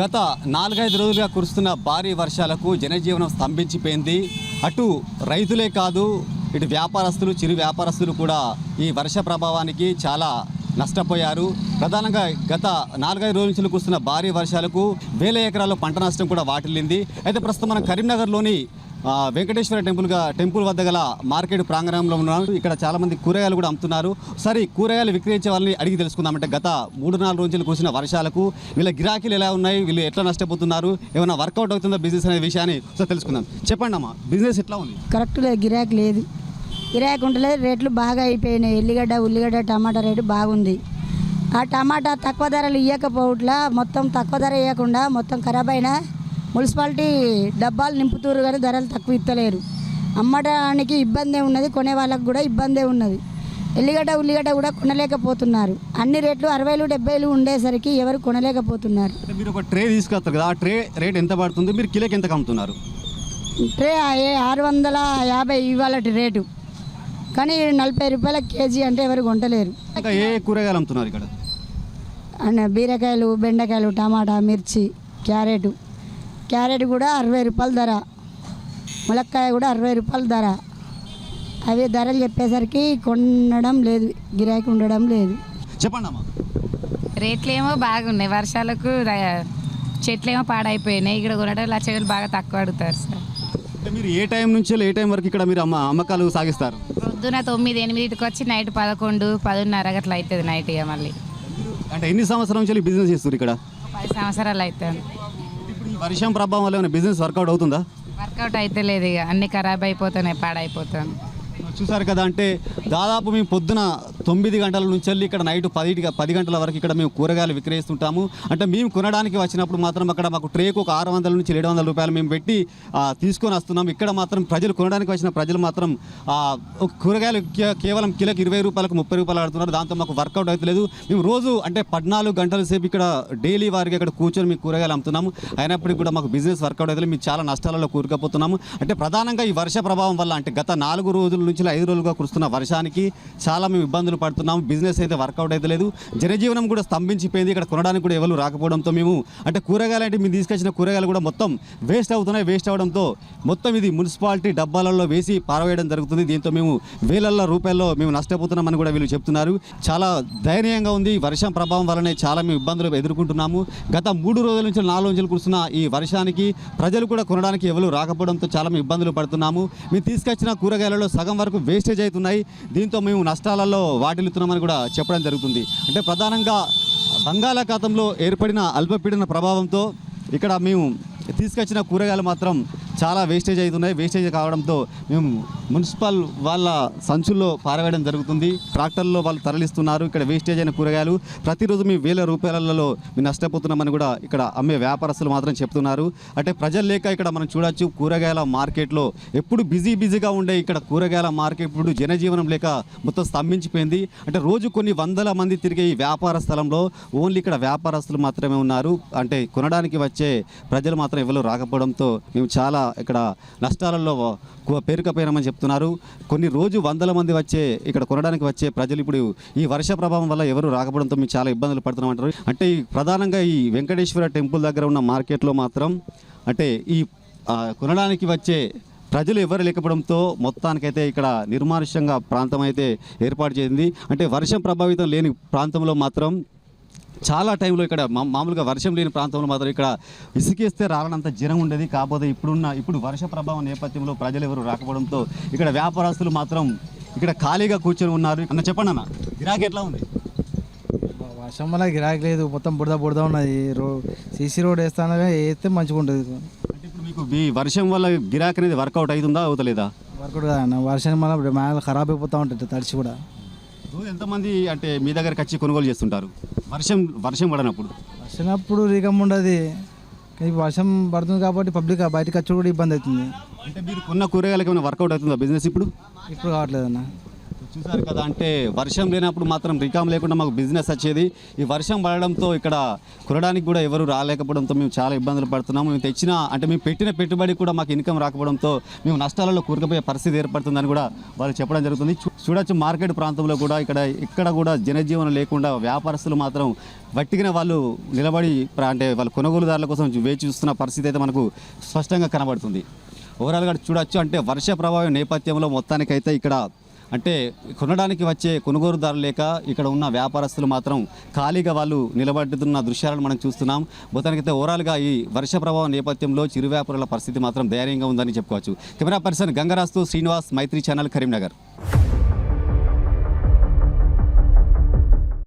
గత నాలుగైదు రోజులుగా కురుస్తున్న భారీ వర్షాలకు జనజీవనం స్తంభించిపోయింది. అటు రైతులే కాదు ఇటు వ్యాపారస్తులు చిరు వ్యాపారస్తులు కూడా ఈ వర్ష ప్రభావానికి చాలా నష్టపోయారు. ప్రధానంగా గత నాలుగైదు రోజుల నుంచి కురుస్తున్న భారీ వర్షాలకు వేల ఎకరాల్లో పంట నష్టం కూడా వాటిల్లింది. అయితే ప్రస్తుతం మనం కరీంనగర్లోని వెంకటేశ్వర టెంపుల్గా టెంపుల్ వద్ద గల మార్కెట్ ప్రాంగణంలో ఉన్నారు ఇక్కడ చాలామంది కూరగాయలు కూడా అమ్ముతున్నారు. సరే కూరగాయలు విక్రయించే వాళ్ళని అడిగి తెలుసుకుందామంటే గత మూడు నాలుగు రోజులు కురిసిన వర్షాలకు వీళ్ళ గిరాకీలు ఎలా ఉన్నాయి? వీళ్ళు ఎట్లా నష్టపోతున్నారు? ఏమైనా వర్కౌట్ అవుతుందా బిజినెస్ అనే విషయాన్ని తెలుసుకుందాం. చెప్పండి అమ్మా బిజినెస్ ఎట్లా ఉంది? కరెక్ట్ లేదు గిరాకీ లేదు. గిరాకీ ఉండలేదు రేట్లు బాగా అయిపోయినాయి. ఎల్లిగడ్డ ఉల్లిగడ్డ టమాటా రేటు బాగుంది. ఆ టమాటా తక్కువ ధరలు ఇవ్వకపోవట్లా మొత్తం తక్కువ ధర ఇవ్వకుండా మొత్తం ఖరాబ్ అయిన మున్సిపాలిటీ డబ్బాలు నింపుతూరు కానీ ధరలు తక్కువ ఇస్తలేరు. అమ్మడానికి ఇబ్బందే ఉన్నది కొనే వాళ్ళకు కూడా ఇబ్బందే ఉన్నది. ఎల్లిగడ్డ ఉల్లిగడ్డ కూడా కొనలేకపోతున్నారు. అన్ని రేట్లు అరవైలు డెబ్బైలు ఉండేసరికి ఎవరు కొనలేకపోతున్నారు. మీరు ఒక ట్రే తీసుకొస్తారు కదా ఆ ట్రే రేట్ ఎంత పడుతుంది మీరు కిలోకి ఎంత అమ్ముతున్నారు ట్రే ఏ ఆరు వందల యాభై ఇవాళ రేటు. కానీ నలభై రూపాయల కేజీ అంటే ఎవరు కొంటలేరు. ఏ కూరగాయలు అమ్ముతున్నారు ఇక్కడ? బీరకాయలు బెండకాయలు టమాటా మిర్చి క్యారెట్. క్యారెట్ కూడా అరవై రూపాయల ధర. ములక్కాయ కూడా అరవై రూపాయల ధర. అవి ధరలు చెప్పేసరికి కొనడం లేదు గిరాకీ ఉండడం లేదు. చెప్పండి అమ్మా. రేట్లేమో బాగున్నాయి. వర్షాలకు ర- చెట్లేమో పాడైపోయినాయి. ఇక్కడ కొనడం లక్షలు బాగా తక్కువ అడుగుతారు సార్. అంటే మీరు ఏ టైం నుంచి ఏ టైం వరకు ఇక్కడ మీరు అమ్మ అమ్మకాలు సాగిస్తారు? పొద్దున తొమ్మిది ఎనిమిదికి వచ్చి నైట్ పదకొండు పదిన్నర అట్లా అవుతుంది నైట్ ఇక మళ్ళీ. అంటే ఎన్ని సంవత్సరాల నుంచి బిజినెస్ చేస్తారు ఇక్కడ? పది సంవత్సరాలు అవుతుంది వర్షం ప్రభావం వల్ల ఏమైనా బిజినెస్ వర్కౌట్ అవుతుందా? వర్కౌట్ అయితే లేదు ఇక. అన్ని ఖరాబ్ అయిపోతున్నాయి పాడైపోతాను చూసారు కదా అంటే దాదాపు మేము పొద్దున తొమ్మిది గంటల నుంచి వెళ్ళి ఇక్కడ నైట్ పది పది గంటల వరకు ఇక్కడ మేము కూరగాయలు విక్రయిస్తుంటాము. అంటే మేము కొనడానికి వచ్చినప్పుడు మాత్రం అక్కడ మాకు ట్రేకు ఒక ఆరు వందల నుంచి ఏడు వందల రూపాయలు మేము పెట్టి తీసుకొని వస్తున్నాం. ఇక్కడ మాత్రం ప్రజలు కొనడానికి వచ్చిన ప్రజలు మాత్రం కూరగాయలు కేవలం కిలోకి ఇరవై రూపాయలకు ముప్పై రూపాయలు ఆడుతున్నారు. దాంతో మాకు వర్కౌట్ అవుతలేదు మేము రోజు అంటే పద్నాలుగు గంటల సేపు ఇక్కడ డైలీ వారికి ఇక్కడ కూర్చొని మేము కూరగాయలు అమ్ముతున్నాము. అయినప్పటికీ కూడా మాకు బిజినెస్ వర్కౌట్ అవుతుంది మేము చాలా నష్టాలలో కూరుకుపోతున్నాము. అంటే ప్రధానంగా ఈ వర్ష ప్రభావం వల్ల అంటే గత నాలుగు రోజుల నుంచి ఐదు రోజులుగా కురుస్తున్న వర్షానికి చాలా మేము ఇబ్బందులు పడుతున్నాము బిజినెస్ అయితే వర్కౌట్ అయితే లేదు. జనజీవనం కూడా స్తంభించిపోయింది. ఇక్కడ కొనడానికి కూడా ఎవరు రాకపోవడంతో మేము అంటే కూరగాయలు అంటే మేము తీసుకొచ్చిన కూరగాయలు కూడా మొత్తం వేస్ట్ అవుతున్నాయి వేస్ట్ అవడంతో మొత్తం ఇది మున్సిపాలిటీ డబ్బాలలో వేసి పారవేయడం జరుగుతుంది. దీంతో మేము వేలల్లో రూపాయల్లో మేము నష్టపోతున్నామని కూడా వీళ్ళు చెప్తున్నారు. చాలా దయనీయంగా ఉంది. ఈ వర్షం ప్రభావం వల్లనే చాలా మేము ఇబ్బందులు ఎదుర్కొంటున్నాము. గత మూడు రోజుల నుంచి నాలుగు రోజులు కురుస్తున్న ఈ వర్షానికి ప్రజలు కూడా కొనడానికి ఎవరు రాకపోవడంతో చాలా మేము ఇబ్బందులు పడుతున్నాము. మేము తీసుకొచ్చిన కూరగాయలలో సగం వరకు వేస్టేజ్ అవుతున్నాయి. దీంతో మేము నష్టాలలో వాటిల్లుతున్నామని కూడా చెప్పడం జరుగుతుంది. అంటే ప్రధానంగా బంగాళాఖాతంలో ఏర్పడిన అల్పపీడన ప్రభావంతో ఇక్కడ మేము తీసుకొచ్చిన కూరగాయలు మాత్రం చాలా వేస్టేజ్ అవుతున్నాయి. వేస్టేజ్ కావడంతో మేము మున్సిపల్ వాళ్ళ సంచుల్లో పారవేయడం జరుగుతుంది. ట్రాక్టర్లో వాళ్ళు తరలిస్తున్నారు. ఇక్కడ వేస్టేజ్ అయిన కూరగాయలు. ప్రతిరోజు మీ వేల రూపాయలలో మేము నష్టపోతున్నామని కూడా ఇక్కడ అమ్మే వ్యాపారస్తులు మాత్రం చెప్తున్నారు. అంటే ప్రజలు లేక ఇక్కడ మనం చూడొచ్చు కూరగాయల మార్కెట్లో ఎప్పుడు బిజీ బిజీగా ఉండే ఇక్కడ కూరగాయల మార్కెట్ ఇప్పుడు జనజీవనం లేక మొత్తం స్తంభించిపోయింది. అంటే రోజు కొన్ని వందల మంది తిరిగే ఈ వ్యాపార స్థలంలో ఓన్లీ ఇక్కడ వ్యాపారస్తులు మాత్రమే ఉన్నారు. అంటే కొనడానికి వచ్చే ప్రజలు మాత్రం ఎవరు రాకపోవడంతో మేము చాలా ఇక్కడ నష్టాలలో పేరుకపోయినామని పేరుకపోయినామని చెప్తున్నారు. కొన్ని రోజు వందల మంది వచ్చే ఇక్కడ కొనడానికి వచ్చే ప్రజలు ఇప్పుడు ఈ వర్ష ప్రభావం వల్ల ఎవరు రాకపోవడంతో మేము చాలా ఇబ్బందులు పడుతున్నామంటారు అంటే ఈ ప్రధానంగా ఈ వెంకటేశ్వర టెంపుల్ దగ్గర ఉన్న మార్కెట్లో మాత్రం అంటే ఈ కొనడానికి వచ్చే ప్రజలు ఎవరు లేకపోవడంతో మొత్తానికైతే ఇక్కడ నిర్మానుష్యంగా ప్రాంతం అయితే ఏర్పాటు చేసింది. అంటే వర్షం ప్రభావితం లేని ప్రాంతంలో మాత్రం చాలా టైంలో ఇక్కడ మామూలుగా వర్షం లేని ప్రాంతంలో మాత్రం ఇక్కడ ఇసుకేస్తే రాలనంత జనం ఉండేది. కాకపోతే ఇప్పుడున్న ఇప్పుడు వర్ష ప్రభావం నేపథ్యంలో ప్రజలు ఎవరు రాకపోవడంతో ఇక్కడ వ్యాపారస్తులు మాత్రం ఇక్కడ ఖాళీగా కూర్చొని ఉన్నారు. అన్న చెప్పండి అన్న. గిరాకీ ఎట్లా ఉంది? వర్షం వల్ల గిరాకీ లేదు. మొత్తం బుడద బుడద ఉన్నది. రో సీసీ రోడ్ వేస్తాను వేస్తే మంచిగా ఉంటుంది. అంటే ఇప్పుడు మీకు ఈ వర్షం వల్ల గిరాకీ అనేది వర్కౌట్ అవుతుందా అవుతలేదా? వర్కౌట్ కాదన్న. వర్షం వల్ల మేఘాలు ఖరాబ్ అయిపోతూ ఉంటుంది తడిచి కూడా. ఎంతమంది అంటే మీ దగ్గరకు వచ్చి కొనుగోలు చేస్తుంటారు? వర్షం వర్షం పడనప్పుడు. వర్షనప్పుడు రీగం ఉండదు. కానీ వర్షం పడుతుంది కాబట్టి పబ్లిక్ బయటకు వచ్చి కూడా ఇబ్బంది అవుతుంది. అంటే మీరు కొన్న కూరగాయలకి ఏమైనా వర్కౌట్ అవుతుందా బిజినెస్ ఇప్పుడు? ఇప్పుడు కావట్లేదు అన్న చూసారు కదా అంటే వర్షం లేనప్పుడు మాత్రం రికామ్ లేకుండా మాకు బిజినెస్ వచ్చేది. ఈ వర్షం పడడంతో ఇక్కడ కొనడానికి కూడా ఎవరు రాలేకపోవడంతో మేము చాలా ఇబ్బందులు పడుతున్నాము. మేము తెచ్చిన అంటే మేము పెట్టిన పెట్టుబడి కూడా మాకు ఇన్కమ్ రాకపోవడంతో మేము నష్టాలలో కూరుకుపోయే పరిస్థితి ఏర్పడుతుందని కూడా వాళ్ళు చెప్పడం జరుగుతుంది. చూ- చూడొచ్చు మార్కెట్ ప్రాంతంలో కూడా ఇక్కడ ఇక్కడ కూడా జనజీవనం లేకుండా వ్యాపారస్తులు మాత్రం వట్టిగిన వాళ్ళు నిలబడి అంటే వాళ్ళ కొనుగోలుదారుల కోసం వేచి చూస్తున్న పరిస్థితి అయితే మనకు స్పష్టంగా కనబడుతుంది. ఓవరాల్గా చూడొచ్చు అంటే వర్ష ప్రభావం నేపథ్యంలో మొత్తానికైతే ఇక్కడ అంటే కొనడానికి వచ్చే కొనుగోలుదారులు లేక ఇక్కడ ఉన్న వ్యాపారస్తులు మాత్రం ఖాళీగా వాళ్ళు నిలబడుతున్న దృశ్యాలను మనం చూస్తున్నాం. మొత్తానికైతే ఓవరాల్గా ఈ వర్ష ప్రభావం నేపథ్యంలో చిరు వ్యాపారుల పరిస్థితి మాత్రం దయనీయంగా ఉందని చెప్పుకోవచ్చు. కెమెరా పర్సన్ గంగరాస్తు శ్రీనివాస్ మైత్రి ఛానల్ కరీంనగర్.